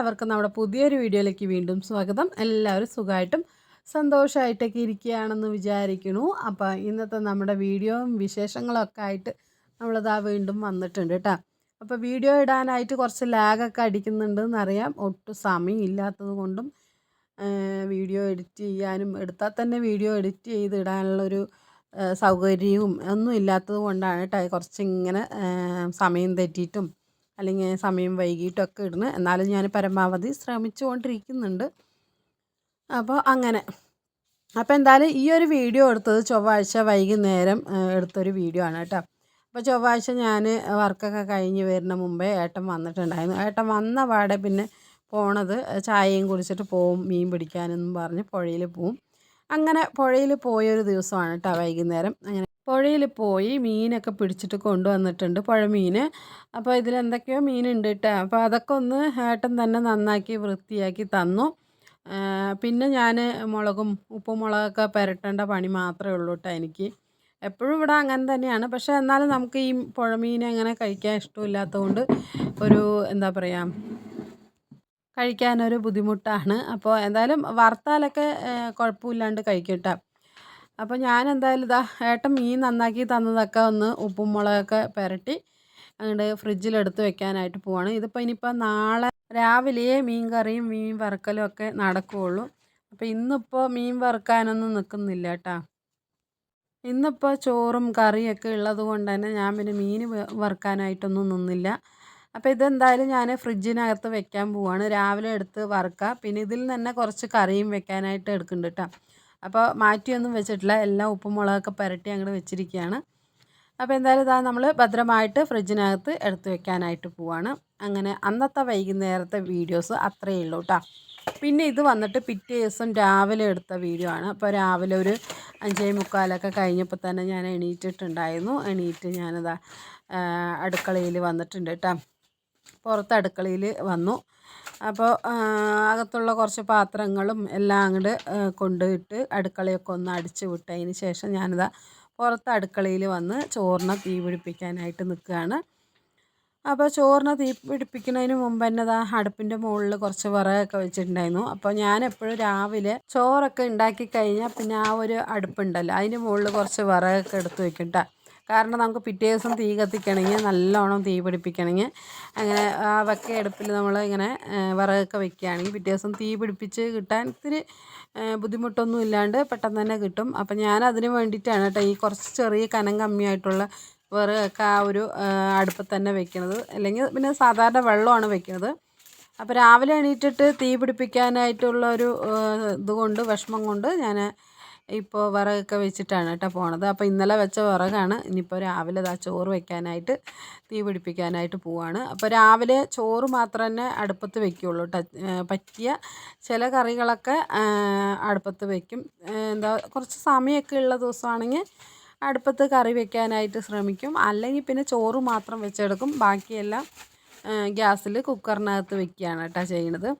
എല്ലാവർക്കും നമ്മുടെ പുതിയൊരു വീഡിയോയിലേക്ക് വീണ്ടും സ്വാഗതം. എല്ലാവരും സുഖമായിട്ടും സന്തോഷമായിട്ടൊക്കെ ഇരിക്കുകയാണെന്ന് വിചാരിക്കുന്നു. അപ്പോൾ ഇന്നത്തെ നമ്മുടെ വീഡിയോയും വിശേഷങ്ങളൊക്കെ ആയിട്ട് നമ്മളിതാ വീണ്ടും വന്നിട്ടുണ്ട് കേട്ടോ. അപ്പോൾ വീഡിയോ ഇടാനായിട്ട് കുറച്ച് ലാഗൊക്കെ അടിക്കുന്നുണ്ടെന്നറിയാം ഒട്ടും സമയം ഇല്ലാത്തത് കൊണ്ടും വീഡിയോ എഡിറ്റ് ചെയ്യാനും എടുത്താൽ തന്നെ വീഡിയോ എഡിറ്റ് ചെയ്ത് ഇടാനുള്ളൊരു സൗകര്യവും ഒന്നും ഇല്ലാത്തത് കൊണ്ടാണ് കേട്ടോ. കുറച്ചിങ്ങനെ സമയം തെറ്റിയിട്ടും അല്ലെങ്കിൽ സമയം വൈകിട്ടൊക്കെ ഇടുന്നു. എന്നാലും ഞാൻ പരമാവധി ശ്രമിച്ചുകൊണ്ടിരിക്കുന്നുണ്ട്. അപ്പോൾ അങ്ങനെ. അപ്പോൾ എന്തായാലും ഈ ഒരു വീഡിയോ എടുത്തത് ചൊവ്വാഴ്ച വൈകുന്നേരം എടുത്തൊരു വീഡിയോ ആണ് കേട്ടോ. അപ്പോൾ ചൊവ്വാഴ്ച ഞാൻ വർക്കൊക്കെ കഴിഞ്ഞ് വരുന്ന മുമ്പേ ഏട്ടൻ വന്നിട്ടുണ്ടായിരുന്നു. ഏട്ടൻ വന്ന പാടെ പിന്നെ പോണത് ചായയും കുടിച്ചിട്ട് പോവും മീൻ പിടിക്കാനെന്നും പറഞ്ഞ് പുഴയിൽ പോവും. അങ്ങനെ പുഴയിൽ പോയൊരു ദിവസമാണ് കേട്ടോ വൈകുന്നേരം. അങ്ങനെ പുഴയിൽ പോയി മീനൊക്കെ പിടിച്ചിട്ട് കൊണ്ടുവന്നിട്ടുണ്ട് പുഴമീൻ. അപ്പോൾ ഇതിലെന്തൊക്കെയോ മീനുണ്ട് കേട്ടോ അപ്പോൾ അതൊക്കെ ഒന്ന് ഏട്ടൻ തന്നെ നന്നാക്കി വൃത്തിയാക്കി തന്നു. പിന്നെ ഞാൻ മുളകും ഉപ്പും മുളകൊക്കെ പുരട്ടേണ്ട പണി മാത്രമേ ഉള്ളൂ കേട്ടോ എനിക്ക്. എപ്പോഴും ഇവിടെ അങ്ങനെ തന്നെയാണ്. പക്ഷേ എന്നാലും നമുക്ക് ഈ പുഴമീൻ അങ്ങനെ കഴിക്കാൻ ഇഷ്ടമില്ലാത്തതുകൊണ്ട് ഒരു എന്താ പറയുക കഴിക്കാനൊരു ബുദ്ധിമുട്ടാണ്. അപ്പോൾ എന്തായാലും വറുത്താലൊക്കെ കുഴപ്പമില്ലാണ്ട് കഴിക്കും കേട്ടോ അപ്പോൾ ഞാൻ എന്തായാലും ഇതാ ഏട്ടൻ മീൻ നന്നാക്കി തന്നതൊക്കെ ഒന്ന് ഉപ്പും മുളകൊക്കെ പുരട്ടി അങ്ങോട്ട് ഫ്രിഡ്ജിലെടുത്ത് വെക്കാനായിട്ട് പോവാണ്. ഇതിപ്പോൾ ഇനിയിപ്പോൾ നാളെ രാവിലെ മീൻ കറിയും മീൻ വറുക്കലും ഒക്കെ നടക്കുകയുള്ളൂ അപ്പോൾ ഇന്നിപ്പോൾ മീൻ വറുക്കാനൊന്നും നിൽക്കുന്നില്ല കേട്ടോ. ഇന്നിപ്പോൾ ചോറും കറിയൊക്കെ ഉള്ളത് കൊണ്ട് തന്നെ ഞാൻ പിന്നെ മീൻ വറുക്കാനായിട്ടൊന്നും നിന്നില്ല. അപ്പോൾ ഇതെന്തായാലും ഞാൻ ഫ്രിഡ്ജിനകത്ത് വെക്കാൻ പോവാണ്. രാവിലെ എടുത്ത് വറുക്കുക പിന്നെ ഇതിൽ തന്നെ കുറച്ച് കറിയും വെക്കാനായിട്ട് എടുക്കുന്നുണ്ട് കേട്ടോ. അപ്പോൾ മാറ്റിയൊന്നും വെച്ചിട്ടില്ല. എല്ലാം ഉപ്പും മുളകൊക്കെ പുരട്ടി അങ്ങോട്ട് വെച്ചിരിക്കുകയാണ് അപ്പോൾ എന്തായാലും ഇതാ നമ്മൾ ഭദ്രമായിട്ട് ഫ്രിഡ്ജിനകത്ത് എടുത്ത് വെക്കാനായിട്ട് പോവാണ്. അങ്ങനെ അന്നത്തെ വൈകുന്നേരത്തെ വീഡിയോസ് അത്രയേ ഉള്ളൂ കേട്ടോ പിന്നെ ഇത് വന്നിട്ട് പിറ്റേ ദിവസം രാവിലെ എടുത്ത വീഡിയോ ആണ്. അപ്പോൾ രാവിലെ ഒരു അഞ്ചേ മുക്കാലൊക്കെ കഴിഞ്ഞപ്പോൾ തന്നെ ഞാൻ എണീറ്റിട്ടുണ്ടായിരുന്നു. എണീറ്റ് ഞാനിതാ അടുക്കളയിൽ വന്നിട്ടുണ്ട് കേട്ടോ പുറത്ത് അടുക്കളയിൽ വന്നു. അപ്പോൾ അകത്തുള്ള കുറച്ച് പാത്രങ്ങളും എല്ലാം അങ്ങോട്ട് കൊണ്ടുപോയിട്ട് അടുക്കളയൊക്കെ ഒന്ന് അടിച്ചു വിട്ടതിന് ശേഷം ഞാനിതാ പുറത്ത് അടുക്കളയിൽ വന്ന് ചോറിനെ തീ പിടിപ്പിക്കാനായിട്ട് നിൽക്കുകയാണ് അപ്പോൾ ചോറിനെ തീ പിടിപ്പിക്കുന്നതിന് മുമ്പ് തന്നെ ദാ അടുപ്പിന്റെ മുകളിൽ കുറച്ച് വിറകൊക്കെ വെച്ചിട്ടുണ്ടായിരുന്നു അപ്പോൾ ഞാൻ എപ്പോഴും രാവിലെ ചോറൊക്കെ ഉണ്ടാക്കി കഴിഞ്ഞാൽ പിന്നെ ആ ഒരു അടുപ്പുണ്ടല്ലോ അതിന്റെ മുകളിൽ കുറച്ച് വിറകൊക്കെ എടുത്ത് വെക്കും ട്ടോ. കാരണം നമുക്ക് പിറ്റേ ദിവസം തീ കത്തിക്കണമെങ്കിൽ നല്ലോണം തീ പിടിപ്പിക്കണമെങ്കിൽ അങ്ങനെ ആ വക്ക അടുപ്പിൽ നമ്മൾ ഇങ്ങനെ വിറകൊക്കെ വെക്കുകയാണെങ്കിൽ പിറ്റേ ദിവസം തീ പിടിപ്പിച്ച് കിട്ടാൻ ഇത്തിരി ബുദ്ധിമുട്ടൊന്നും ഇല്ലാണ്ട് പെട്ടെന്ന് തന്നെ കിട്ടും. അപ്പം ഞാൻ അതിന് വേണ്ടിയിട്ടാണ് കേട്ടോ ഈ കുറച്ച് ചെറിയ കനം കമ്മിയായിട്ടുള്ള വിറകൊക്കെ ആ ഒരു അടുപ്പത്ത് തന്നെ വെക്കണത്. അല്ലെങ്കിൽ പിന്നെ സാധാരണ വെള്ളമാണ് വെക്കുന്നത് അപ്പോൾ രാവിലെ എണീറ്റിട്ട് തീ പിടിപ്പിക്കാനായിട്ടുള്ള ഒരു ഇതുകൊണ്ട് വിഷമം കൊണ്ട് ഞാൻ ഇപ്പോൾ വിറകൊക്കെ വെച്ചിട്ടാണ് കേട്ടോ പോണത്. അപ്പോൾ ഇന്നലെ വെച്ച വിറകാണ്. ഇനിയിപ്പോൾ രാവിലെ ദാ ചോറ് വെക്കാനായിട്ട് തീ പിടിപ്പിക്കാനായിട്ട് പോവാണ്. അപ്പോൾ രാവിലെ ചോറ് മാത്രം തന്നെ അടുപ്പത്ത് വെക്കുള്ളൂ കേട്ടോ. പറ്റിയ ചില കറികളൊക്കെ ആ, അടുപ്പത്ത് വെക്കും. എന്താ കുറച്ച് സമയമൊക്കെ ഉള്ള ദിവസമാണെങ്കിൽ അടുപ്പത്ത് കറി വെക്കാനായിട്ട് ശ്രമിക്കും. അല്ലെങ്കിൽ പിന്നെ ചോറ് മാത്രം വെച്ചെടുക്കും. ബാക്കിയെല്ലാം ഗ്യാസിൽ കുക്കറിനകത്ത് വെക്കുകയാണ് കേട്ടോ ചെയ്യണത്.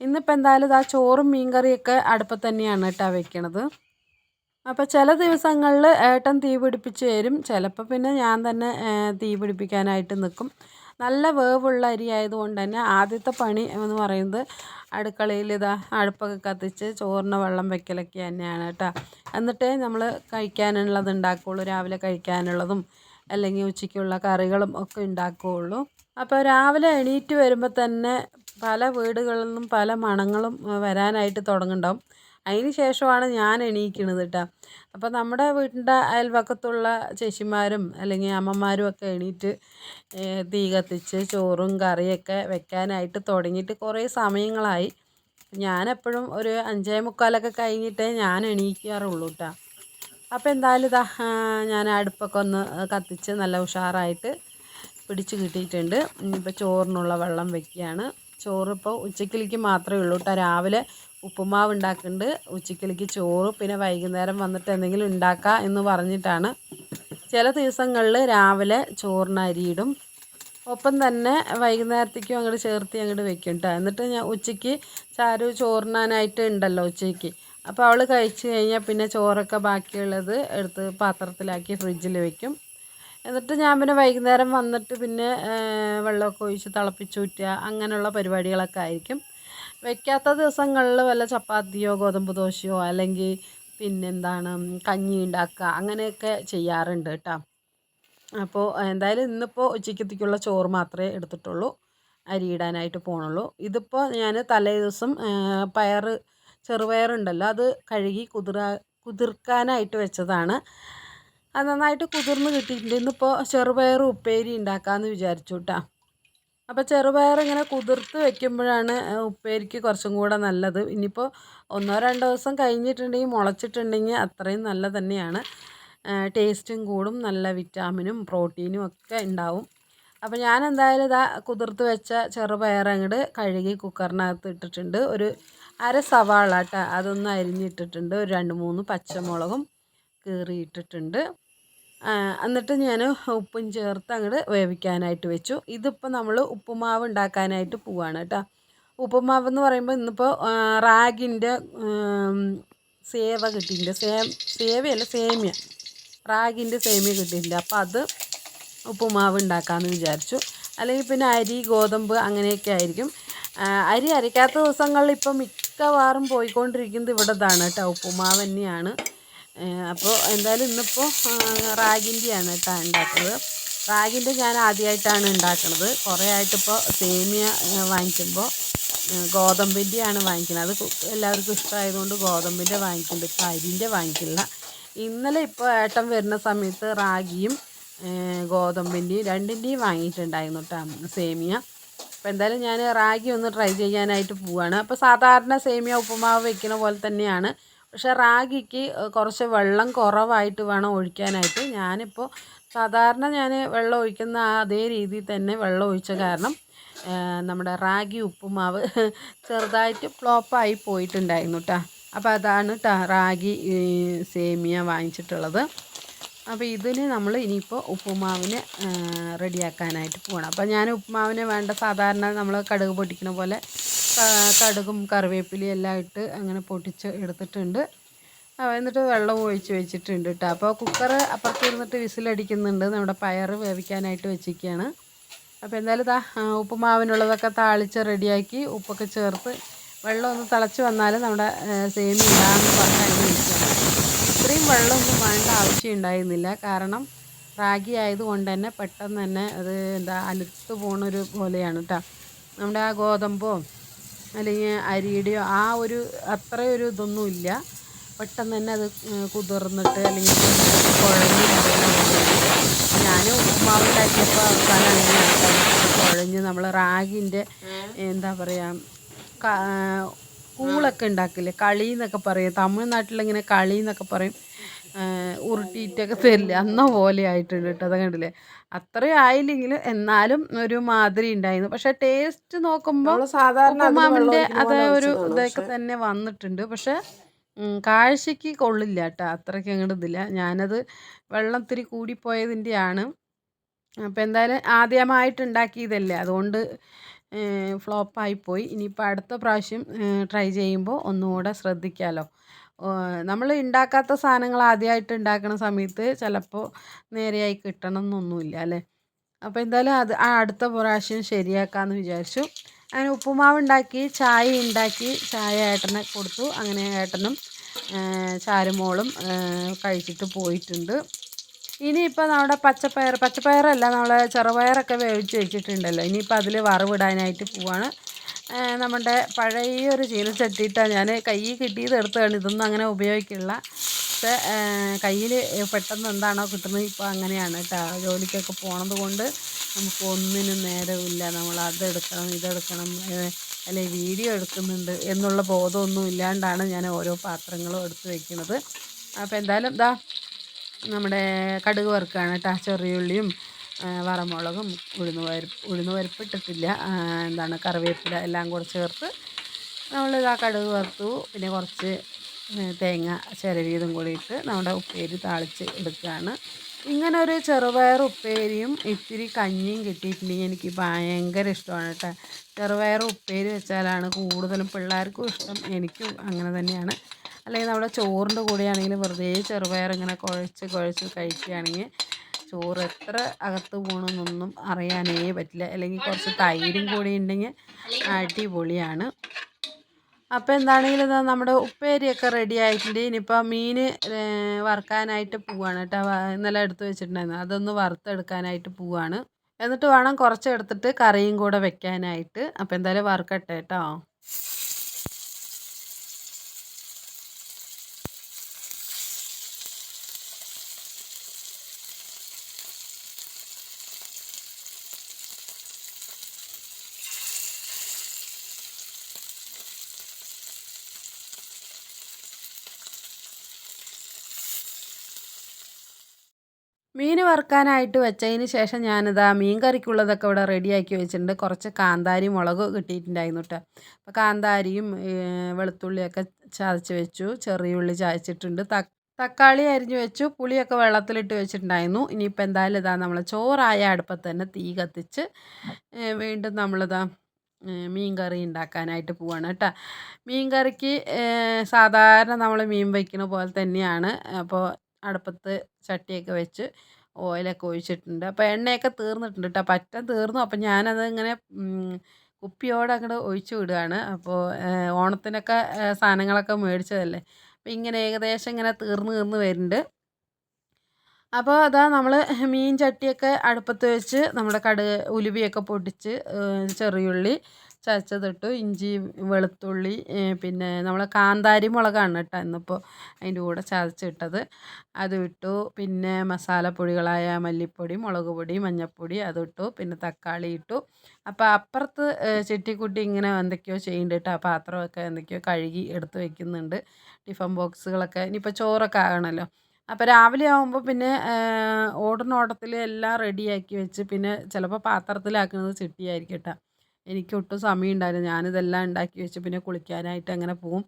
ഇന്നിപ്പോൾ എന്തായാലും ഇതാ ചോറും മീൻ കറിയൊക്കെ അടുപ്പത്ത് തന്നെയാണ് കേട്ടോ വെക്കണത്. അപ്പോൾ ചില ദിവസങ്ങളിൽ ഏട്ടൻ തീ പിടിപ്പിച്ച് തരും. ചിലപ്പോൾ പിന്നെ ഞാൻ തന്നെ തീ പിടിപ്പിക്കാനായിട്ട് നിൽക്കും നല്ല വേവുള്ള അരി ആയതുകൊണ്ട് തന്നെ ആദ്യത്തെ പണി എന്ന് പറയുന്നത് അടുക്കളയിൽ ഇതാ അടുപ്പൊക്കെ കത്തിച്ച് ചോറിന് വെള്ളം വെക്കലൊക്കെ തന്നെയാണ് കേട്ടോ. എന്നിട്ടേ നമ്മൾ കഴിക്കാനുള്ളത് ഉണ്ടാക്കുകയുള്ളൂ. രാവിലെ കഴിക്കാനുള്ളതും അല്ലെങ്കിൽ ഉച്ചയ്ക്കുള്ള കറികളും ഒക്കെ ഉണ്ടാക്കുകയുള്ളൂ. അപ്പോൾ രാവിലെ എണീറ്റ് വരുമ്പോൾ തന്നെ പല വീടുകളിൽ നിന്നും പല മണങ്ങളും വരാനായിട്ട് തുടങ്ങുന്നുണ്ടാവും. അതിന് ശേഷമാണ് ഞാൻ എണീക്കണത് കേട്ടോ അപ്പോൾ നമ്മുടെ വീടിന്റെ അയൽവക്കത്തുള്ള ചേച്ചിമാരും അല്ലെങ്കിൽ അമ്മമാരും ഒക്കെ എണീറ്റ് തീ കത്തിച്ച് ചോറും കറിയൊക്കെ വെക്കാനായിട്ട് തുടങ്ങിയിട്ട് കുറേ സമയങ്ങളായി. ഞാനെപ്പോഴും ഒരു അഞ്ചേ മുക്കാലൊക്കെ കഴിഞ്ഞിട്ടേ ഞാൻ എണീക്കാറുള്ളൂ കേട്ടോ അപ്പോൾ എന്തായാലും ഇതാ ഞാൻ അടുപ്പൊക്കെ ഒന്ന് കത്തിച്ച് നല്ല ഉഷാറായിട്ട് പിടിച്ച് കിട്ടിയിട്ടുണ്ട്. ഇനിയിപ്പോൾ ചോറിനുള്ള വെള്ളം വെക്കുകയാണ് ചോറിപ്പോൾ ഉച്ചക്കിലേക്ക് മാത്രമേ ഉള്ളൂ കേട്ടോ രാവിലെ ഉപ്പുമാവ് ഉണ്ടാക്കുന്നുണ്ട് ഉച്ചക്കിലേക്ക് ചോറ് പിന്നെ വൈകുന്നേരം വന്നിട്ട് എന്തെങ്കിലും ഉണ്ടാക്കാം എന്ന് പറഞ്ഞിട്ടാണ്. ചില ദിവസങ്ങളിൽ രാവിലെ ചോറിന് അരിയിടും ഒപ്പം തന്നെ വൈകുന്നേരത്തേക്കും അങ്ങോട്ട് ചേർത്ത് അങ്ങോട്ട് വെക്കും കേട്ടോ എന്നിട്ട് ഞാൻ ഉച്ചയ്ക്ക് ചാരു ചോറിനാനായിട്ട് ഉണ്ടല്ലോ ഉച്ചയ്ക്ക്. അപ്പോൾ അവൾ കഴിച്ചു കഴിഞ്ഞാൽ പിന്നെ ചോറൊക്കെ ബാക്കിയുള്ളത് എടുത്ത് പാത്രത്തിലാക്കി ഫ്രിഡ്ജിൽ വെക്കും. എന്നിട്ട് ഞാൻ പിന്നെ വൈകുന്നേരം വന്നിട്ട് പിന്നെ വെള്ളമൊക്കെ ഒഴിച്ച് തിളപ്പിച്ചൂറ്റുക അങ്ങനെയുള്ള പരിപാടികളൊക്കെ ആയിരിക്കും. വെക്കാത്ത ദിവസങ്ങളിൽ വല്ല ചപ്പാത്തിയോ ഗോതമ്പ് ദോശയോ അല്ലെങ്കിൽ പിന്നെന്താണ് കഞ്ഞി ഉണ്ടാക്കുക അങ്ങനെയൊക്കെ ചെയ്യാറുണ്ട് കേട്ടോ. അപ്പോൾ എന്തായാലും ഇന്നിപ്പോൾ ഉച്ചക്കത്തേക്കുള്ള ചോറ് മാത്രമേ എടുത്തിട്ടുള്ളൂ. അരി ഇടാനായിട്ട് പോകണുള്ളൂ ഇതിപ്പോൾ ഞാൻ തലേ ദിവസം പയർ ചെറുപയറുണ്ടല്ലോ അത് കഴുകി കുതിർ കുതിർക്കാനായിട്ട് വെച്ചതാണ്. അത് നന്നായിട്ട് കുതിർന്ന് കിട്ടിയിട്ടുണ്ട്. ഇന്നിപ്പോൾ ചെറുപയർ ഉപ്പേരി ഉണ്ടാക്കാമെന്ന് വിചാരിച്ചു കേട്ടോ. അപ്പോൾ ചെറുപയർ ഇങ്ങനെ കുതിർത്ത് വെക്കുമ്പോഴാണ് ഉപ്പേരിക്ക് കുറച്ചും കൂടെ നല്ലത്. ഇനിയിപ്പോൾ ഒന്നോ രണ്ടോ ദിവസം കഴിഞ്ഞിട്ടുണ്ടെങ്കിൽ മുളച്ചിട്ടുണ്ടെങ്കിൽ അത്രയും നല്ല തന്നെയാണ്. ടേസ്റ്റും കൂടും നല്ല വിറ്റാമിനും പ്രോട്ടീനും ഒക്കെ ഉണ്ടാവും. അപ്പോൾ ഞാൻ എന്തായാലും ഇതാ കുതിർത്ത് വെച്ച ചെറുപയർ അങ്ങോട്ട് കഴുകി കുക്കറിനകത്ത് ഇട്ടിട്ടുണ്ട്. ഒരു അര സവാള കേട്ടോ അതൊന്ന് അരിഞ്ഞിട്ടിട്ടുണ്ട്. ഒരു രണ്ട് മൂന്ന് പച്ചമുളകും കീറിയിട്ടിട്ടുണ്ട്. എന്നിട്ട് ഞാൻ ഉപ്പും ചേർത്ത് അങ്ങോട്ട് വേവിക്കാനായിട്ട് വെച്ചു. ഇതിപ്പോൾ നമ്മൾ ഉപ്പുമാവ് ഉണ്ടാക്കാനായിട്ട് പോവാണ് കേട്ടോ ഉപ്പുമാവ് എന്ന് പറയുമ്പോൾ ഇന്നിപ്പോൾ റാഗിന്റെ സേവ കിട്ടിയിട്ടുണ്ട്. സേ സേവയല്ല സേമിയ. റാഗിന്റെ സേമിയ കിട്ടിയിട്ടുണ്ട്. അപ്പോൾ അത് ഉപ്പുമാവ് ഉണ്ടാക്കാമെന്ന് വിചാരിച്ചു. അല്ലെങ്കിൽ പിന്നെ അരി ഗോതമ്പ് അങ്ങനെയൊക്കെ ആയിരിക്കും. അരി അരയ്ക്കാത്ത ദിവസങ്ങളിൽ ഇപ്പം മിക്കവാറും പോയിക്കൊണ്ടിരിക്കുന്നത് ഇവിടെ ഇതാണ് കേട്ടോ ഉപ്പുമാവ് തന്നെയാണ്. അപ്പോൾ എന്തായാലും ഇന്നിപ്പോൾ റാഗിന്റെയാണ് കേട്ടോ ഉണ്ടാക്കുന്നത് റാഗിന്റെ ഞാൻ ആദ്യമായിട്ടാണ് ഉണ്ടാക്കുന്നത് കുറേ ആയിട്ടിപ്പോൾ സേമിയ വാങ്ങിക്കുമ്പോൾ ഗോതമ്പിന്റെയാണ് വാങ്ങിക്കുന്നത്. അത് എല്ലാവർക്കും ഇഷ്ടമായതുകൊണ്ട് ഗോതമ്പിന്റെ വാങ്ങിക്കുന്നുണ്ട്. ഇപ്പോൾ അരിന്റെ വാങ്ങിക്കില്ല. ഇന്നലെ ഇപ്പോൾ ഏട്ടൻ വരുന്ന സമയത്ത് റാഗിയും ഗോതമ്പിന്റെയും രണ്ടിന്റെയും വാങ്ങിയിട്ടുണ്ടായിരുന്നു കേട്ടോ സേമിയ. അപ്പോൾ എന്തായാലും ഞാൻ റാഗി ഒന്ന് ട്രൈ ചെയ്യാനായിട്ട് പോവുകയാണ് അപ്പോൾ സാധാരണ സേമിയ ഉപ്പുമാവ് വെക്കുന്ന പോലെ തന്നെയാണ്. പക്ഷേ റാഗിക്ക് കുറച്ച് വെള്ളം കുറവായിട്ട് വേണം ഒഴിക്കാനായിട്ട്. ഞാനിപ്പോൾ സാധാരണ ഞാൻ വെള്ളം ഒഴിക്കുന്ന അതേ രീതിയിൽ തന്നെ വെള്ളം ഒഴിച്ച കാരണം നമ്മുടെ റാഗി ഉപ്പുമാവ് ചെറുതായിട്ട് ഫ്ലോപ്പായി പോയിട്ടുണ്ടായിരുന്നു കേട്ടോ അപ്പോൾ അതാണ് റാഗി സേമിയ വാങ്ങിച്ചിട്ടുള്ളത്. അപ്പോൾ ഇതിന് നമ്മൾ ഇനിയിപ്പോൾ ഉപ്പുമാവിന് റെഡിയാക്കാനായിട്ട് പോകണം അപ്പോൾ ഞാൻ ഉപ്പുമാവിന് വേണ്ട സാധാരണ നമ്മൾ കടുക് പൊട്ടിക്കുന്ന പോലെ കടുകും കറിവേപ്പിലയും എല്ലാം ഇട്ട് അങ്ങനെ പൊട്ടിച്ച് എടുത്തിട്ടുണ്ട്. എന്നിട്ട് വെള്ളം ഒഴിച്ച് വെച്ചിട്ടുണ്ട് കേട്ടോ. അപ്പോൾ കുക്കർ അപ്പുറത്ത് ഇരുന്നിട്ട് വിസിലടിക്കുന്നുണ്ട്. നമ്മുടെ പയർ വേവിക്കാനായിട്ട് വെച്ചിരിക്കുകയാണ്. അപ്പോൾ എന്തായാലും ഇതാ ഉപ്പുമാവിനുള്ളതൊക്കെ താളിച്ച് റെഡിയാക്കി ഉപ്പൊക്കെ ചേർത്ത് വെള്ളം ഒന്ന് തിളച്ച് വന്നാൽ നമ്മുടെ സേമി ഇടാമെന്ന് പറഞ്ഞ് അതിന് വെച്ചിട്ടുണ്ട് വെള്ളമൊന്നും വേണ്ട ആവശ്യം ഉണ്ടായിരുന്നില്ല കാരണം റാഗി ആയതുകൊണ്ട് തന്നെ പെട്ടെന്ന് തന്നെ അത് എന്താ അലുത്ത് പോണൊരു പോലെയാണ് കേട്ടോ നമ്മുടെ ആ ഗോതമ്പോ അല്ലെങ്കിൽ അരിയുടെയോ ആ ഒരു അത്രയൊരു ഇതൊന്നും ഇല്ല. പെട്ടെന്ന് തന്നെ അത് കുതിർന്നിട്ട് അല്ലെങ്കിൽ കുഴഞ്ഞ് ഞാൻ ഉണ്ടാക്കിയപ്പോൾ അവസാനം അങ്ങനെയാണ് കുഴഞ്ഞ് നമ്മൾ റാഗിന്റെ എന്താ പറയുക കൂളൊക്കെ ഉണ്ടാക്കില്ലേ? കളി എന്നൊക്കെ പറയും. തമിഴ്നാട്ടിലിങ്ങനെ കളി എന്നൊക്കെ പറയും ഉരുട്ടിയിട്ടൊക്കെ തരില്ല? അന്ന പോലെ ആയിട്ടുണ്ട് കേട്ടോ. അത് കണ്ടില്ലേ? അത്രയും ആയില്ലെങ്കിലും എന്നാലും ഒരു മാതിരി ഉണ്ടായിരുന്നു. പക്ഷെ ടേസ്റ്റ് നോക്കുമ്പോൾ സാധാരണ അതേ ഒരു ഇതൊക്കെ തന്നെ വന്നിട്ടുണ്ട്. പക്ഷെ കാഴ്ചയ്ക്ക് കൊള്ളില്ല കേട്ടോ. അത്രയ്ക്ക് അങ്ങോട്ട് ഇതില്ല. ഞാനത് വെള്ളം ഇത്തിരി കൂടിപ്പോയതിന്റെയാണ്. അപ്പോൾ എന്തായാലും ആദ്യമായിട്ട് ഉണ്ടാക്കിയതല്ലേ? അതുകൊണ്ട് ഫ്ലോപ്പായിപ്പോയി. ഇനിയിപ്പോൾ അടുത്ത പ്രാവശ്യം ട്രൈ ചെയ്യുമ്പോൾ ഒന്നുകൂടെ ശ്രദ്ധിക്കാമല്ലോ നമ്മൾ ഉണ്ടാക്കാത്ത സാധനങ്ങൾ ആദ്യമായിട്ട് ഉണ്ടാക്കുന്ന സമയത്ത് ചിലപ്പോൾ നേരെയായി കിട്ടണം എന്നൊന്നുമില്ല അല്ലേ? അപ്പോൾ എന്തായാലും അത് ആ അടുത്ത പ്രാവശ്യം ശരിയാക്കാമെന്ന് വിചാരിച്ചു. അങ്ങനെ ഉപ്പുമാവ് ഉണ്ടാക്കി ചായ ഉണ്ടാക്കി ചായ ഏട്ടനെ കൊടുത്തു. അങ്ങനെ ഏട്ടനും ചാരുമോളും കഴിച്ചിട്ട് പോയിട്ടുണ്ട്. ഇനിയിപ്പോൾ നമ്മുടെ പച്ചപ്പയർ പച്ചപ്പയറല്ല നമ്മൾ ചെറുപയറൊക്കെ വേവിച്ച് വെച്ചിട്ടുണ്ടല്ലോ. ഇനിയിപ്പോൾ അതിൽ വറവിടാനായിട്ട് പോവാണ്. നമ്മുടെ പഴയ ഒരു ചീനച്ചട്ടിയിട്ടാണ് ഞാൻ കൈ കിട്ടിയത് എടുത്തതാണ്. ഇതൊന്നും അങ്ങനെ ഉപയോഗിക്കില്ല. പക്ഷേ കയ്യിൽ പെട്ടെന്ന് എന്താണോ കിട്ടുന്നത് ഇപ്പോൾ അങ്ങനെയാണ് കേട്ടോ. ജോലിക്കൊക്കെ പോണത് കൊണ്ട് നമുക്ക് ഒന്നിനും നേരമില്ല നമ്മൾ അതെടുക്കണം ഇതെടുക്കണം അല്ലെ വീഡിയോ എടുക്കുന്നുണ്ട് എന്നുള്ള ബോധമൊന്നും ഇല്ലാണ്ടാണ് ഞാൻ ഓരോ പാത്രങ്ങളും എടുത്ത് വെക്കുന്നത് അപ്പോൾ എന്തായാലും ഇതാ നമ്മുടെ കടുക് വറുക്കുകയാണ് കേട്ടോ ചെറിയുള്ളിയും വറമുളകും ഉഴുന്ന് പരിപ്പ് ഉഴുന്ന് പരിപ്പ് ഇട്ടിട്ടില്ല എന്താണ് കറിവേപ്പില എല്ലാം കൂടെ ചേർത്ത് നമ്മൾ ഇതാ കടുക് വറുത്തു. പിന്നെ കുറച്ച് തേങ്ങ ചിരവിയതും കൂടി ഇട്ട് നമ്മുടെ ഉപ്പേരി താളിച്ച് എടുക്കുകയാണ്. ഇങ്ങനെ ഒരു ചെറുപയർ ഉപ്പേരിയും ഇത്തിരി കഞ്ഞിയും കിട്ടിയിട്ടുണ്ടെങ്കിൽ എനിക്ക് ഭയങ്കര ഇഷ്ടമാണ് കേട്ടോ ചെറുപയർ ഉപ്പേരി വെച്ചാലാണ് കൂടുതലും പിള്ളേർക്കും ഇഷ്ടം എനിക്കും അങ്ങനെ തന്നെയാണ്. അല്ലെങ്കിൽ നമ്മുടെ ചോറിന്റെ കൂടെയാണെങ്കിൽ വെറുതെ ചെറുപയർ ഇങ്ങനെ കുഴച്ച് കുഴച്ച് കഴിക്കുകയാണെങ്കിൽ ചോറ് എത്ര അകത്ത് പോകണമെന്നൊന്നും അറിയാനേ പറ്റില്ല. അല്ലെങ്കിൽ കുറച്ച് തൈരും കൂടി ഉണ്ടെങ്കിൽ അടിപൊളിയാണ്. അപ്പോൾ എന്താണെങ്കിലും നമ്മുടെ ഉപ്പേരിയൊക്കെ റെഡി ആയിട്ടുണ്ട്. ഇനിയിപ്പോൾ മീൻ വറുക്കാനായിട്ട് പോവാണ് കേട്ടോ. ഇന്നലെ എടുത്ത് വെച്ചിട്ടുണ്ടായിരുന്നു. അതൊന്ന് വറുത്തെടുക്കാനായിട്ട് പോവാണ്. എന്നിട്ട് വേണം കുറച്ച് എടുത്തിട്ട് കറിയും കൂടെ വെക്കാനായിട്ട്. അപ്പോൾ എന്തായാലും വറുക്കട്ടെ കേട്ടോ. മീൻ വറുക്കാനായിട്ട് വെച്ചതിന് ശേഷം ഞാനിതാ മീൻ കറിക്കുള്ളതൊക്കെ ഇവിടെ റെഡിയാക്കി വെച്ചിട്ടുണ്ട്. കുറച്ച് കാന്താരി മുളക് കിട്ടിയിട്ടുണ്ടായിരുന്നു കേട്ടോ. അപ്പോൾ കാന്താരിയും വെളുത്തുള്ളിയൊക്കെ ചതച്ച് വെച്ചു. ചെറിയുള്ളി ചതച്ചിട്ടുണ്ട്. തക്കാളി അരിഞ്ഞു വെച്ചു. പുളിയൊക്കെ വെള്ളത്തിലിട്ട് വെച്ചിട്ടുണ്ടായിരുന്നു. ഇനിയിപ്പോൾ എന്തായാലും ഇതാ നമ്മൾ ചോറായ അടുപ്പത്ത് തന്നെ തീ കത്തിച്ച് വീണ്ടും നമ്മളിതാ മീൻ കറി ഉണ്ടാക്കാനായിട്ട് പോവാണ് കേട്ടോ. മീൻ കറിക്ക് സാധാരണ നമ്മൾ മീൻ വയ്ക്കുന്ന പോലെ തന്നെയാണ്. അപ്പോൾ അടുപ്പത്ത് ചട്ടിയൊക്കെ വെച്ച് ഓയിലൊക്കെ ഒഴിച്ചിട്ടുണ്ട്. അപ്പോൾ എണ്ണയൊക്കെ തീർന്നിട്ടുണ്ട് കേട്ടോ പറ്റം തീർന്നു. അപ്പോൾ ഞാനത് ഇങ്ങനെ കുപ്പിയോടെ അങ്ങോട്ട് ഒഴിച്ചു വിടുകയാണ് അപ്പോൾ ഓണത്തിനൊക്കെ സാധനങ്ങളൊക്കെ മേടിച്ചതല്ലേ. അപ്പോൾ ഇങ്ങനെ ഏകദേശം ഇങ്ങനെ തീർന്ന് തീർന്ന് വരുന്നുണ്ട്. അപ്പോൾ അതാ നമ്മൾ മീൻ ചട്ടിയൊക്കെ അടുപ്പത്ത് വെച്ച് നമ്മുടെ കടുക് ഉലുവിയൊക്കെ പൊട്ടിച്ച് ചെറിയുള്ളി ചതച്ചതിട്ടു ഇഞ്ചി വെളുത്തുള്ളി പിന്നെ നമ്മൾ കാന്താരി മുളകാണ് കേട്ടോ ഇന്നിപ്പോൾ അതിന്റെ കൂടെ ചതച്ചിട്ടത്. അത് ഇട്ടു. പിന്നെ മസാലപ്പൊടികളായ മല്ലിപ്പൊടി മുളക് പൊടി മഞ്ഞൾപ്പൊടി അതിട്ടു പിന്നെ തക്കാളി ഇട്ടു. അപ്പോൾ അപ്പുറത്ത് ചെട്ടിക്കുട്ടി ഇങ്ങനെ എന്തൊക്കെയോ ചെയ്യുന്നുണ്ട് കേട്ടോ. ആ പാത്രമൊക്കെ എന്തൊക്കെയോ കഴുകി എടുത്ത് വെക്കുന്നുണ്ട്. ടിഫൻ ബോക്സുകളൊക്കെ. ഇനിയിപ്പോൾ ചോറൊക്കെ ആകണമല്ലോ അപ്പോൾ രാവിലെ ആകുമ്പോൾ പിന്നെ ഓടുന്ന എല്ലാം റെഡിയാക്കി വെച്ച് പിന്നെ ചിലപ്പോൾ പാത്രത്തിലാക്കുന്നത് ചിട്ടിയായിരിക്കും കേട്ടോ. എനിക്കൊട്ടും സമയം ഉണ്ടായില്ല ഞാനിതെല്ലാം ഉണ്ടാക്കി വെച്ച് പിന്നെ കുളിക്കാനായിട്ട് അങ്ങനെ പോവും.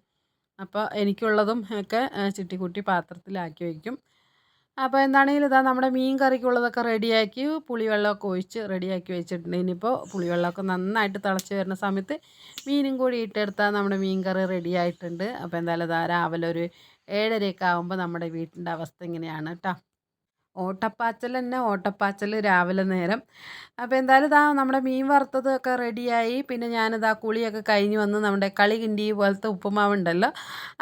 അപ്പോൾ എനിക്കുള്ളതും ഒക്കെ ചിട്ടിക്കുട്ടി പാത്രത്തിലാക്കി വയ്ക്കും അപ്പോൾ എന്താണെങ്കിലും ഇതാ നമ്മുടെ മീൻ കറിക്കുള്ളതൊക്കെ റെഡിയാക്കി പുളിവെള്ളമൊക്കെ ഒഴിച്ച് റെഡിയാക്കി വെച്ചിട്ടുണ്ട്. ഇനിയിപ്പോൾ പുളിവെള്ളമൊക്കെ നന്നായിട്ട് തിളച്ച് വരുന്ന സമയത്ത് മീനും കൂടി ഇട്ടെടുത്താൽ നമ്മുടെ മീൻ കറി റെഡിയായിട്ടുണ്ട്. അപ്പോൾ എന്തായാലും ഇതാ രാവിലെ ഒരു ഏഴരയൊക്കെ ആകുമ്പോൾ നമ്മുടെ വീട്ടിന്റെ അവസ്ഥ ഇങ്ങനെയാണ് കേട്ടോ ഓട്ടപ്പാച്ചൽ തന്നെ ഓട്ടപ്പാച്ചൽ രാവിലെ നേരം. അപ്പോൾ എന്തായാലും ഇതാ നമ്മുടെ മീൻ വറുത്തതൊക്കെ റെഡിയായി. പിന്നെ ഞാനിതാ കുളിയൊക്കെ കഴിഞ്ഞ് വന്ന് നമ്മുടെ കളി കിണ്ടി പോലത്തെ ഉപ്പുമാവുണ്ടല്ലോ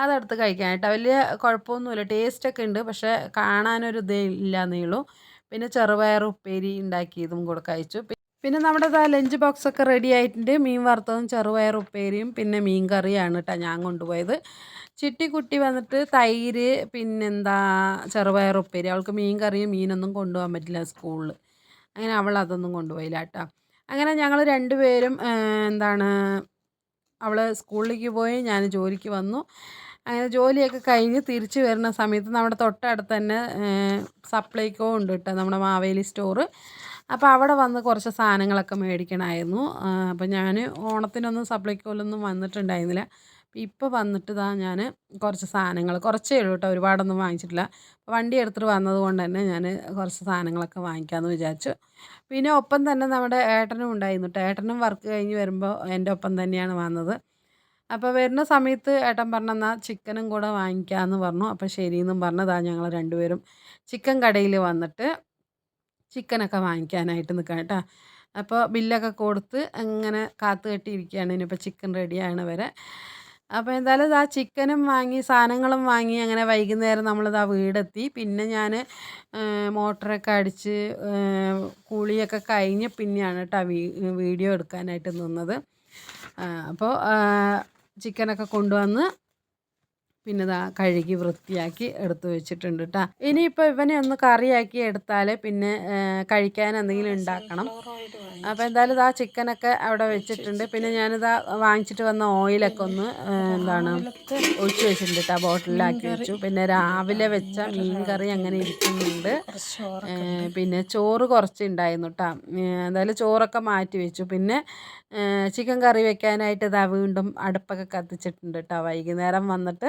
അതെടുത്ത് കഴിക്കാനായിട്ട്. വലിയ കുഴപ്പമൊന്നുമില്ല. ടേസ്റ്റൊക്കെ ഉണ്ട് പക്ഷേ കാണാനൊരു ഇതേ ഇല്ല ഉള്ളൂ. പിന്നെ ചെറുപയർ ഉപ്പേരി ഉണ്ടാക്കിയതും കൂടെ കഴിച്ചു. പിന്നെ നമ്മുടെ ഇതാ ലഞ്ച് ബോക്സൊക്കെ റെഡി ആയിട്ടുണ്ട്. മീൻ വറുത്തതും ചെറുപയർ ഉപ്പേരിയും പിന്നെ മീൻ കറിയാണ് കേട്ടോ ഞാൻ കൊണ്ടുപോയത്. ചിട്ടി കുട്ടി വന്നിട്ട് തൈര് പിന്നെന്താ ചെറുപയർ ഉപ്പേരി. അവൾക്ക് മീൻ കറിയും മീനൊന്നും കൊണ്ടുപോകാൻ പറ്റില്ല സ്കൂളിൽ അങ്ങനെ അവൾ അതൊന്നും കൊണ്ടുപോയില്ല കേട്ടോ അങ്ങനെ ഞങ്ങൾ രണ്ടുപേരും എന്താണ് അവൾ സ്കൂളിലേക്ക് പോയി ഞാൻ ജോലിക്ക് വന്നു. അങ്ങനെ ജോലിയൊക്കെ കഴിഞ്ഞ് തിരിച്ചു വരുന്ന സമയത്ത് നമ്മുടെ തൊട്ടടുത്ത് തന്നെ സപ്ലൈക്കോ ഉണ്ട് കേട്ടോ നമ്മുടെ മാവേലി സ്റ്റോറ്. അപ്പോൾ അവിടെ വന്ന് കുറച്ച് സാധനങ്ങളൊക്കെ മേടിക്കണമായിരുന്നു അപ്പോൾ ഞാൻ ഓണത്തിനൊന്നും സപ്ലൈക്കോലൊന്നും വന്നിട്ടുണ്ടായിരുന്നില്ല. ഇപ്പോൾ വന്നിട്ട് ഇതാ ഞാൻ കുറച്ച് സാധനങ്ങൾ കുറച്ചേ ഉള്ളൂ കേട്ടോ ഒരുപാടൊന്നും വാങ്ങിച്ചിട്ടില്ല. വണ്ടി എടുത്തിട്ട് വന്നതുകൊണ്ട് തന്നെ ഞാൻ കുറച്ച് സാധനങ്ങളൊക്കെ വാങ്ങിക്കാമെന്ന് വിചാരിച്ചു. പിന്നെ ഒപ്പം തന്നെ നമ്മുടെ ഏട്ടനും ഉണ്ടായിരുന്നു കേട്ടോ ഏട്ടനും വർക്ക് കഴിഞ്ഞ് വരുമ്പോൾ എന്റെ ഒപ്പം തന്നെയാണ് വന്നത്. അപ്പോൾ വരുന്ന സമയത്ത് ഏട്ടൻ പറഞ്ഞെന്നാൽ ചിക്കനും കൂടെ വാങ്ങിക്കാമെന്ന് പറഞ്ഞു. അപ്പോൾ ശരിയെന്നും പറഞ്ഞതാണ് ഞങ്ങൾ രണ്ടുപേരും ചിക്കൻ കടയിൽ വന്നിട്ട് ചിക്കനൊക്കെ വാങ്ങിക്കാനായിട്ട് നിൽക്കാം കേട്ടോ. അപ്പോൾ ബില്ലൊക്കെ കൊടുത്ത് അങ്ങനെ കാത്തു കെട്ടിയിരിക്കുകയാണ് ഇനിയിപ്പോൾ ചിക്കൻ റെഡിയാണ് വരെ അപ്പോൾ എന്തായാലും ആ ചിക്കനും വാങ്ങി സാധനങ്ങളും വാങ്ങി അങ്ങനെ വൈകുന്നേരം നമ്മളിതാ വീടെത്തി. പിന്നെ ഞാൻ മോട്ടറൊക്കെ അടിച്ച് കുളിയൊക്കെ കഴിഞ്ഞ് പിന്നെയാണ് കേട്ടോ വീഡിയോ എടുക്കാനായിട്ട് നിന്നത്. അപ്പോൾ ചിക്കനൊക്കെ കൊണ്ടുവന്ന് പിന്നെ ഇതാ കഴുകി വൃത്തിയാക്കി എടുത്തു വെച്ചിട്ടുണ്ട് കേട്ടോ ഇനിയിപ്പോൾ ഇവനെ ഒന്ന് കറിയാക്കി എടുത്താൽ പിന്നെ കഴിക്കാൻ എന്തെങ്കിലും ഉണ്ടാക്കണം. അപ്പോൾ എന്തായാലും ഇതാ ചിക്കനൊക്കെ അവിടെ വെച്ചിട്ടുണ്ട്. പിന്നെ ഞാനിതാ വാങ്ങിച്ചിട്ട് വന്ന ഓയിലൊക്കെ ഒന്ന് എന്താണ് ഒഴിച്ച് വെച്ചിട്ടുണ്ട് കേട്ടോ ബോട്ടിലാക്കി വെച്ചു. പിന്നെ രാവിലെ വെച്ച മീൻ കറി അങ്ങനെ ഇരിക്കുന്നുണ്ട്. പിന്നെ ചോറ് കുറച്ച് ഉണ്ടായിരുന്നു കേട്ടോ എന്തായാലും ചോറൊക്കെ മാറ്റി വെച്ചു. പിന്നെ ചിക്കൻ കറി വെക്കാനായിട്ട് ഇതാ വീണ്ടും അടുപ്പൊക്കെ കത്തിച്ചിട്ടുണ്ട് കേട്ടോ വൈകുന്നേരം വന്നിട്ട്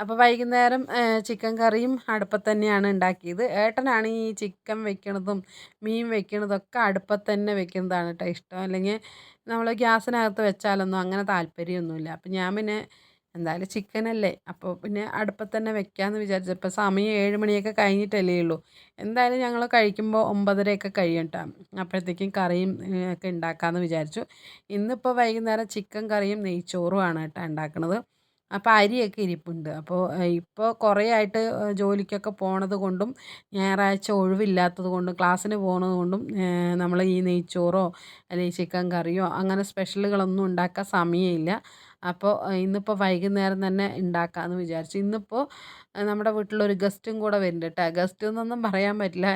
അപ്പോൾ വൈകുന്നേരം ചിക്കൻ കറിയും അടുപ്പത്ത് തന്നെയാണ് ഉണ്ടാക്കിയത്. ഏട്ടനാണ് ഈ ചിക്കൻ വെക്കണതും മീൻ വെക്കണതൊക്കെ അടുപ്പത്ത് തന്നെ വെക്കുന്നതാണ് കേട്ടോ ഇഷ്ടം. അല്ലെങ്കിൽ നമ്മൾ ഗ്യാസിനകത്ത് വെച്ചാലൊന്നും അങ്ങനെ താല്പര്യമൊന്നുമില്ല. അപ്പം ഞാൻ പിന്നെ എന്തായാലും ചിക്കനല്ലേ അപ്പോൾ പിന്നെ അടുപ്പത്ത് തന്നെ വെക്കാമെന്ന് വിചാരിച്ചു. ഇപ്പോൾ സമയം ഏഴ് മണിയൊക്കെ കഴിഞ്ഞിട്ടല്ലേ ഉള്ളൂ. എന്തായാലും ഞങ്ങൾ കഴിക്കുമ്പോൾ ഒമ്പതരയൊക്കെ കഴിയും കേട്ടോ അപ്പോഴത്തേക്കും കറിയും ഒക്കെ ഉണ്ടാക്കാമെന്ന് വിചാരിച്ചു. ഇന്നിപ്പോൾ വൈകുന്നേരം ചിക്കൻ കറിയും നെയ്ച്ചോറുമാണ് കേട്ടോ ഉണ്ടാക്കുന്നത് അപ്പോൾ അരിയൊക്കെ ഇരിപ്പുണ്ട്. അപ്പോൾ ഇപ്പോൾ കുറേ ആയിട്ട് ജോലിക്കൊക്കെ പോണത് കൊണ്ടും ഞായറാഴ്ച ഒഴിവില്ലാത്തത് കൊണ്ടും ക്ലാസ്സിന് പോകുന്നത് കൊണ്ടും നമ്മൾ ഈ നെയ്ച്ചോറോ അല്ലെങ്കിൽ ചിക്കൻ കറിയോ അങ്ങനെ സ്പെഷ്യലുകളൊന്നും ഉണ്ടാക്കാൻ സമയമില്ല. അപ്പോൾ ഇന്നിപ്പോൾ വൈകുന്നേരം തന്നെ ഉണ്ടാക്കാമെന്ന് വിചാരിച്ചു. ഇന്നിപ്പോൾ നമ്മുടെ വീട്ടിലൊരു ഗസ്റ്റും കൂടെ വരുന്നുണ്ട് കേട്ടോ ഗസ്റ്റ് എന്നൊന്നും പറയാൻ പറ്റില്ല.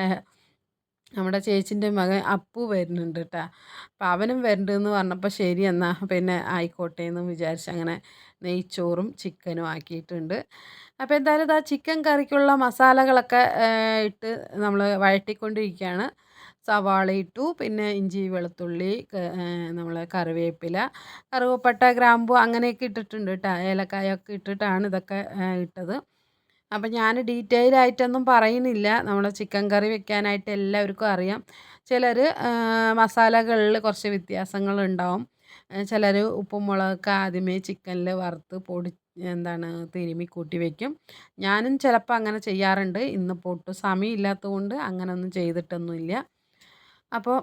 നമ്മുടെ ചേച്ചിന്റെ മകൻ അപ്പു വരുന്നുണ്ട് കേട്ടോ അപ്പോൾ അവനും വരുന്നുണ്ടെന്ന് പറഞ്ഞപ്പോൾ ശരി എന്നാൽ പിന്നെ ആയിക്കോട്ടെ എന്ന് വിചാരിച്ച് അങ്ങനെ നെയ്ച്ചോറും ചിക്കനും ആക്കിയിട്ടുണ്ട്. അപ്പോൾ എന്തായാലും ഇതാ ചിക്കൻ കറിക്കുള്ള മസാലകളൊക്കെ ഇട്ട് നമ്മൾ വഴറ്റിക്കൊണ്ടിരിക്കുകയാണ്. സവാള ഇട്ടു. പിന്നെ ഇഞ്ചി വെളുത്തുള്ളി നമ്മൾ കറിവേപ്പില കറുവപ്പട്ട ഗ്രാമ്പു അങ്ങനെയൊക്കെ ഇട്ടിട്ടുണ്ട് കേട്ടോ ഏലക്കായൊക്കെ ഇട്ടിട്ടാണ് ഇതൊക്കെ ഇട്ടത്. അപ്പം ഞാൻ ഡീറ്റെയിൽ ആയിട്ടൊന്നും പറയുന്നില്ല. നമ്മൾ ചിക്കൻ കറി വെക്കാനായിട്ട് എല്ലാവർക്കും അറിയാം. ചിലർ മസാലകളിൽ കുറച്ച് വ്യത്യാസങ്ങൾ ഉണ്ടാവും ചിലർ ഉപ്പും മുളകൊക്കെ ആദ്യമേ ചിക്കനിൽ വറുത്ത് പൊടി എന്താണ് തിരുമി കൂട്ടി വയ്ക്കും ഞാനും ചിലപ്പോൾ അങ്ങനെ ചെയ്യാറുണ്ട്. ഇന്നിപ്പോൾ ഒട്ടും സമയമില്ലാത്തത് കൊണ്ട് അങ്ങനെയൊന്നും ചെയ്തിട്ടൊന്നുമില്ല. അപ്പോൾ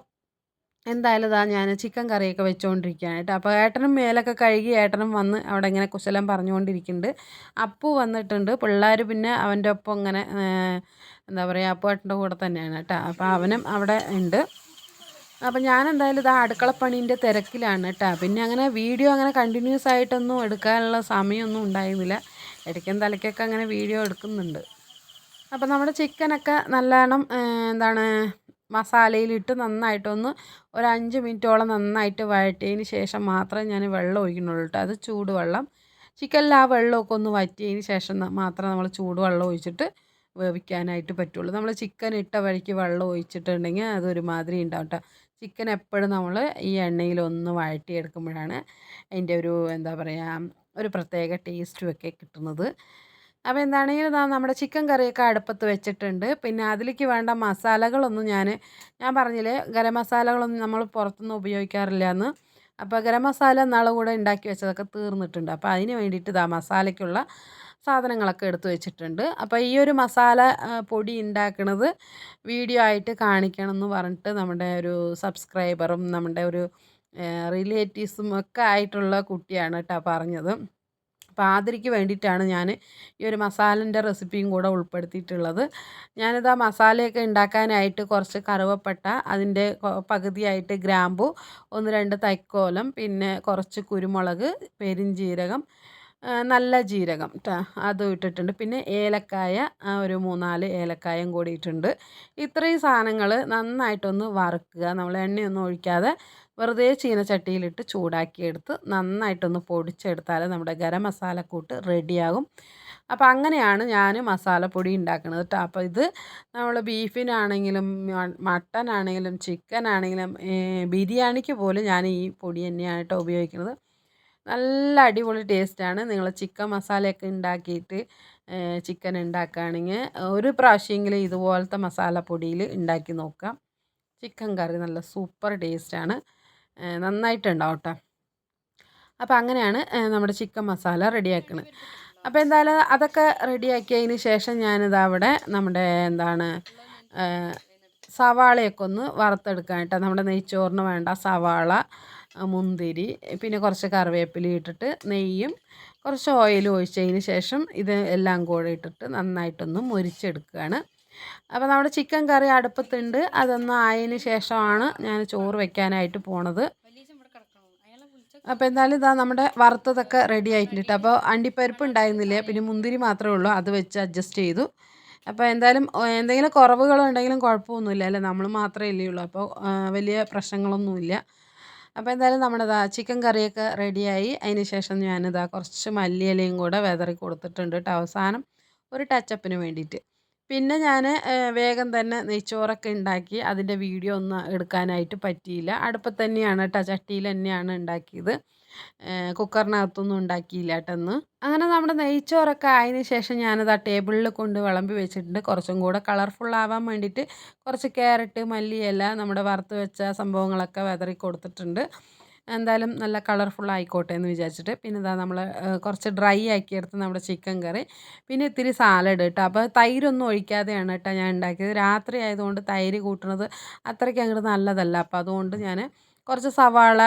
എന്തായാലും ഇതാ ഞാൻ ചിക്കൻ കറിയൊക്കെ വെച്ചുകൊണ്ടിരിക്കുകയാണ് കേട്ടോ. അപ്പോൾ ഏട്ടനും മേലൊക്കെ കഴുകി ഏട്ടനും വന്ന് അവിടെ ഇങ്ങനെ കുശലം പറഞ്ഞുകൊണ്ടിരിക്കുന്നുണ്ട്. അപ്പു വന്നിട്ടുണ്ട്. പിള്ളേർ പിന്നെ അവന്റെ ഒപ്പം ഇങ്ങനെ എന്താ പറയുക അപ്പു ഏട്ടന്റെ കൂടെ തന്നെയാണ് കേട്ടോ. അപ്പോൾ അവനും അവിടെ ഉണ്ട്. അപ്പോൾ ഞാൻ എന്തായാലും ഇതാ അടുക്കളപ്പണീന്റെ തിരക്കിലാണ് കേട്ടോ. പിന്നെ അങ്ങനെ വീഡിയോ അങ്ങനെ കണ്ടിന്യൂസ് ആയിട്ടൊന്നും എടുക്കാനുള്ള സമയമൊന്നും ഉണ്ടായിരുന്നില്ല. ഇടയ്ക്ക് തലയ്ക്കൊക്കെ അങ്ങനെ വീഡിയോ എടുക്കുന്നുണ്ട്. അപ്പോൾ നമ്മുടെ ചിക്കനൊക്കെ നല്ലോണം എന്താണ് മസാലയിലിട്ട് നന്നായിട്ടൊന്ന് ഒരു അഞ്ച് മിനിറ്റോളം നന്നായിട്ട് വഴറ്റിയതിന് ശേഷം മാത്രമേ ഞാൻ വെള്ളം ഒഴിക്കുന്നുള്ളൂ കേട്ടോ അത് ചൂടുവെള്ളം. ചിക്കനിൽ ആ വെള്ളമൊക്കെ ഒന്ന് വറ്റിയതിന് ശേഷം മാത്രമേ മാത്രം നമ്മൾ ചൂടുവെള്ളം ഒഴിച്ചിട്ട് വേവിക്കാനായിട്ട് പറ്റുള്ളൂ. നമ്മൾ ചിക്കൻ ഇട്ട വഴിക്ക് വെള്ളം ഒഴിച്ചിട്ടുണ്ടെങ്കിൽ അതൊരുമാതിരി ഉണ്ടാവും കേട്ടോ ചിക്കൻ എപ്പോഴും നമ്മൾ ഈ എണ്ണയിലൊന്ന് വഴറ്റിയെടുക്കുമ്പോഴാണ് അതിന്റെ ഒരു എന്താ പറയുക ഒരു പ്രത്യേക ടേസ്റ്റും ഒക്കെ കിട്ടുന്നത്. അപ്പോൾ എന്താണെങ്കിലും നമ്മുടെ ചിക്കൻ കറിയൊക്കെ അടുപ്പത്ത് വെച്ചിട്ടുണ്ട്. പിന്നെ അതിലേക്ക് വേണ്ട മസാലകളൊന്നും ഞാൻ ഞാൻ പറഞ്ഞില്ലേ ഗരം മസാലകളൊന്നും നമ്മൾ പുറത്തുനിന്ന് ഉപയോഗിക്കാറില്ല എന്ന് അപ്പോൾ ഗരം മസാല നാളെ കൂടെ ഉണ്ടാക്കി വെച്ചതൊക്കെ തീർന്നിട്ടുണ്ട്. അപ്പോൾ അതിന് വേണ്ടിയിട്ട് ഇതാ മസാലയ്ക്കുള്ള സാധനങ്ങളൊക്കെ എടുത്തു വെച്ചിട്ടുണ്ട്. അപ്പോൾ ഈ ഒരു മസാല പൊടി ഉണ്ടാക്കുന്നത് വീഡിയോ ആയിട്ട് കാണിക്കണം എന്ന് പറഞ്ഞിട്ട് നമ്മുടെ ഒരു സബ്സ്ക്രൈബറും നമ്മുടെ ഒരു റിലേറ്റീവ്സും ഒക്കെ ആയിട്ടുള്ള കുട്ടിയാണ് കേട്ടോ പറഞ്ഞത്. അപ്പോൾ ആതിരയ്ക്ക് വേണ്ടിയിട്ടാണ് ഞാൻ ഈ ഒരു മസാലന്റെ റെസിപ്പിയും കൂടെ ഉൾപ്പെടുത്തിയിട്ടുള്ളത്. ഞാനിത് ആ മസാലയൊക്കെ ഉണ്ടാക്കാനായിട്ട് കുറച്ച് കറുവപ്പട്ട അതിന്റെ പകുതിയായിട്ട് ഗ്രാമ്പു ഒന്ന് രണ്ട് തൈക്കോലം പിന്നെ കുറച്ച് കുരുമുളക് പെരിഞ്ജീരകം നല്ല ജീരകം അതും ഇട്ടിട്ടുണ്ട്. പിന്നെ ഏലക്കായ ഒരു മൂന്നാൽ ഏലക്കായും കൂടി ഇട്ടിട്ടുണ്ട് ഇത്രയും സാധനങ്ങൾ നന്നായിട്ടൊന്ന് വറുക്കുക നമ്മൾ എണ്ണയൊന്നും ഒഴിക്കാതെ വെറുതെ ചീനച്ചട്ടിയിലിട്ട് ചൂടാക്കിയെടുത്ത് നന്നായിട്ടൊന്ന് പൊടിച്ചെടുത്താൽ നമ്മുടെ ഗരം മസാലക്കൂട്ട് റെഡിയാകും. അപ്പോൾ അങ്ങനെയാണ് ഞാൻ മസാലപ്പൊടി ഉണ്ടാക്കുന്നത് കേട്ടോ അപ്പോൾ ഇത് നമ്മൾ ബീഫിനാണെങ്കിലും മട്ടൻ ആണെങ്കിലും ചിക്കൻ ആണെങ്കിലും ബിരിയാണിക്ക് പോലും ഞാൻ ഈ പൊടി തന്നെയാണ് ഉപയോഗിക്കുന്നത് നല്ല അടിപൊളി ടേസ്റ്റാണ്. നിങ്ങൾ ചിക്കൻ മസാലയൊക്കെ ഉണ്ടാക്കിയിട്ട് ചിക്കൻ ഉണ്ടാക്കുകയാണെങ്കിൽ ഒരു പ്രാവശ്യമെങ്കിലും ഇതുപോലത്തെ മസാലപ്പൊടിയിൽ ഉണ്ടാക്കി നോക്കാം. ചിക്കൻ കറി നല്ല സൂപ്പർ ടേസ്റ്റാണ്. നന്നായിട്ടുണ്ടാവും കേട്ടോ അപ്പോൾ അങ്ങനെയാണ് നമ്മുടെ ചിക്കൻ മസാല റെഡിയാക്കുന്നത് അപ്പോൾ എന്തായാലും അതൊക്കെ റെഡിയാക്കിയതിന് ശേഷം ഞാനിത് അവിടെ നമ്മുടെ എന്താണ് സവാളയൊക്കെ ഒന്ന് വറുത്തെടുക്കാൻ കേട്ടോ. നമ്മുടെ നെയ്ച്ചോറിന് വേണ്ട സവാള മുന്തിരി പിന്നെ കുറച്ച് കറിവേപ്പില ഇട്ടിട്ട് നെയ്യും കുറച്ച് ഓയിലും ഒഴിച്ചതിന് ശേഷം ഇത് എല്ലാം കൂടെ ഇട്ടിട്ട് നന്നായിട്ടൊന്ന് മുരിച്ചെടുക്കുകയാണ്. അപ്പോൾ നമ്മുടെ ചിക്കൻ കറി അടുപ്പത്തുണ്ട്. അതൊന്ന് ആയതിന് ശേഷമാണ് ഞാൻ ചോറ് വെക്കാനായിട്ട് പോണത്. അപ്പോൾ എന്തായാലും ഇതാ നമ്മുടെ വറുത്തതൊക്കെ റെഡി ആയിട്ടുണ്ട് അപ്പോൾ അണ്ടിപ്പരിപ്പ് ഉണ്ടായിരുന്നില്ല? പിന്നെ മുന്തിരി മാത്രമേ ഉള്ളൂ. അത് വെച്ച് അഡ്ജസ്റ്റ് ചെയ്തു. അപ്പോൾ എന്തായാലും എന്തെങ്കിലും കുറവുകളുണ്ടെങ്കിലും കുഴപ്പമൊന്നുമില്ല അല്ലേ? നമ്മൾ മാത്രമേ ഇല്ലേ ഉള്ളൂ. അപ്പോൾ വലിയ പ്രശ്നങ്ങളൊന്നുമില്ല. അപ്പോൾ എന്തായാലും നമ്മുടെ ഇതാ ചിക്കൻ കറിയൊക്കെ റെഡിയായി അതിന് ശേഷം ഞാനിതാ കുറച്ച് മല്ലിയിലയും കൂടെ വെതറി കൊടുത്തിട്ടുണ്ട് കേട്ടോ. അവസാനം ഒരു ടച്ചപ്പിന് വേണ്ടിയിട്ട്. പിന്നെ ഞാൻ വേഗം തന്നെ നെയ്ച്ചോറൊക്കെ ഉണ്ടാക്കി അതിന്റെ വീഡിയോ ഒന്നും എടുക്കാനായിട്ട് പറ്റിയില്ല. അടുപ്പത്ത് തന്നെയാണ് കേട്ടോ ചട്ടിയിൽ തന്നെയാണ് ഉണ്ടാക്കിയത് കുക്കറിനകത്തൊന്നും ഉണ്ടാക്കിയില്ല കേട്ടെന്ന് അങ്ങനെ നമ്മുടെ നെയ്ച്ചോറൊക്കെ ആയതിനു ശേഷം ഞാനത് ആ ടേബിളിൽ കൊണ്ട് വിളമ്പി വെച്ചിട്ടുണ്ട്. കുറച്ചും കൂടെ കളർഫുൾ ആവാൻ വേണ്ടിയിട്ട് കുറച്ച് ക്യാരറ്റ് മല്ലിയില നമ്മുടെ വറുത്ത് വെച്ച സംഭവങ്ങളൊക്കെ വിതറി കൊടുത്തിട്ടുണ്ട്. എന്തായാലും നല്ല കളർഫുൾ ആയിക്കോട്ടെ എന്ന് വിചാരിച്ചിട്ട്. പിന്നെ ഇതാ നമ്മൾ കുറച്ച് ഡ്രൈ ആക്കി ആക്കിയെടുത്ത് നമ്മുടെ ചിക്കൻ കറി പിന്നെ ഇത്തിരി സാലഡ് കേട്ടോ അപ്പോൾ തൈരൊന്നും ഒഴിക്കാതെയാണ് കേട്ടോ ഞാൻ ഉണ്ടാക്കിയത്. രാത്രി ആയതുകൊണ്ട് തൈര് കൂട്ടുന്നത് അത്രയ്ക്ക് അങ്ങോട്ട് നല്ലതല്ല. അപ്പോൾ അതുകൊണ്ട് ഞാൻ കുറച്ച് സവാള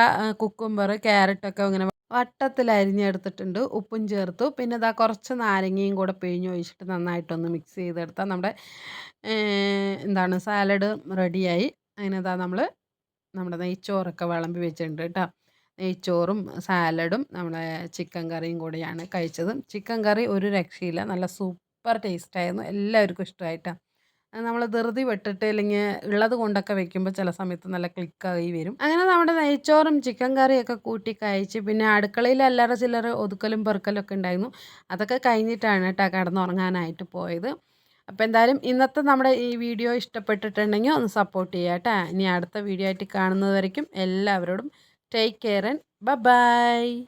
കുക്കുംബർ ക്യാരറ്റൊക്കെ ഇങ്ങനെ വട്ടത്തിൽ അരിഞ്ഞെടുത്തിട്ടുണ്ട്. ഉപ്പും ചേർത്തു. പിന്നെ ഇതാ കുറച്ച് നാരങ്ങയും കൂടെ പിഴിഞ്ഞ് ഒഴിച്ചിട്ട് നന്നായിട്ടൊന്ന് മിക്സ് ചെയ്തെടുത്താൽ നമ്മുടെ എന്താണ് സാലഡ് റെഡിയായി അതിനെന്താ നമ്മൾ നമ്മുടെ നെയ്ച്ചോറൊക്കെ വിളമ്പി വെച്ചിട്ടുണ്ട് കേട്ടോ. നെയ്ച്ചോറും സാലഡും നമ്മളെ ചിക്കൻ കറിയും കൂടെയാണ് കഴിച്ചത്. ചിക്കൻ കറി ഒരു രക്ഷയില്ല. നല്ല സൂപ്പർ ടേസ്റ്റായിരുന്നു എല്ലാവർക്കും ഇഷ്ടമായിട്ടാണ് നമ്മൾ ധൃതി വെട്ടിട്ട് അല്ലെങ്കിൽ ഉള്ളത് കൊണ്ടൊക്കെ വെക്കുമ്പോൾ ചില സമയത്ത് നല്ല ക്ലിക്കായി വരും. അങ്ങനെ നമ്മുടെ നെയ്ച്ചോറും ചിക്കൻ കറിയൊക്കെ കൂട്ടി കഴിച്ച് പിന്നെ അടുക്കളയിൽ അല്ലറ ചില്ലറ ഒതുക്കലും പെറുക്കലും ഒക്കെ ഉണ്ടായിരുന്നു. അതൊക്കെ കഴിഞ്ഞിട്ടാണ് കേട്ടോ കിടന്നുറങ്ങാനായിട്ട് പോയത്. അപ്പോൾ എന്തായാലും ഇന്നത്തെ നമ്മുടെ ഈ വീഡിയോ ഇഷ്ടപ്പെട്ടിട്ടുണ്ടെങ്കിൽ ഒന്ന് സപ്പോർട്ട് ചെയ്യുക കേട്ടോ. ഇനി അടുത്ത വീഡിയോ ആയിട്ട് കാണുന്നത് വരയ്ക്കും. എല്ലാവരോടും ടേക്ക് കെയർ ആൻഡ് ബൈ